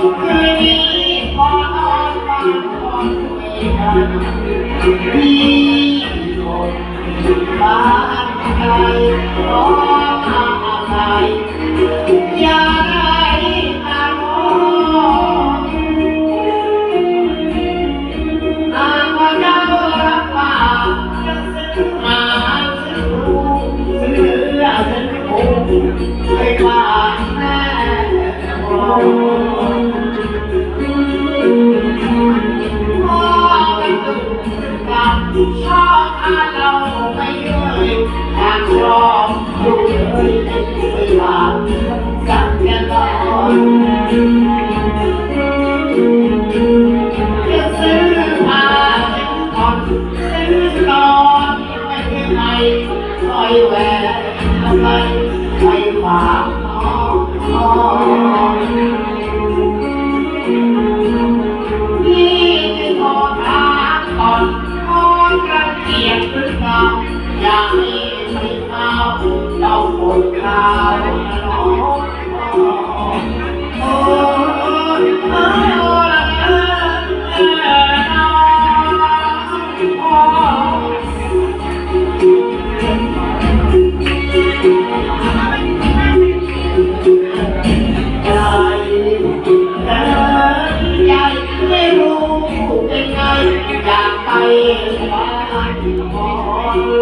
Oh, ชอบอาเราไม่เลยอยากชอบดูเลยไม่ว่าสักแค่ตอนจะซื้อมาซื้อผ่อนซื้อตอนไม่เป็นไรคอยแหวนทำไมไม่ฝากน้องน้องพี่จึงขอถามก่อน งเกียจหรือย่าอยากให้ไม่ข้าวเจ้าปวดข้าวนะน้อง อยากไปบ้านหมอ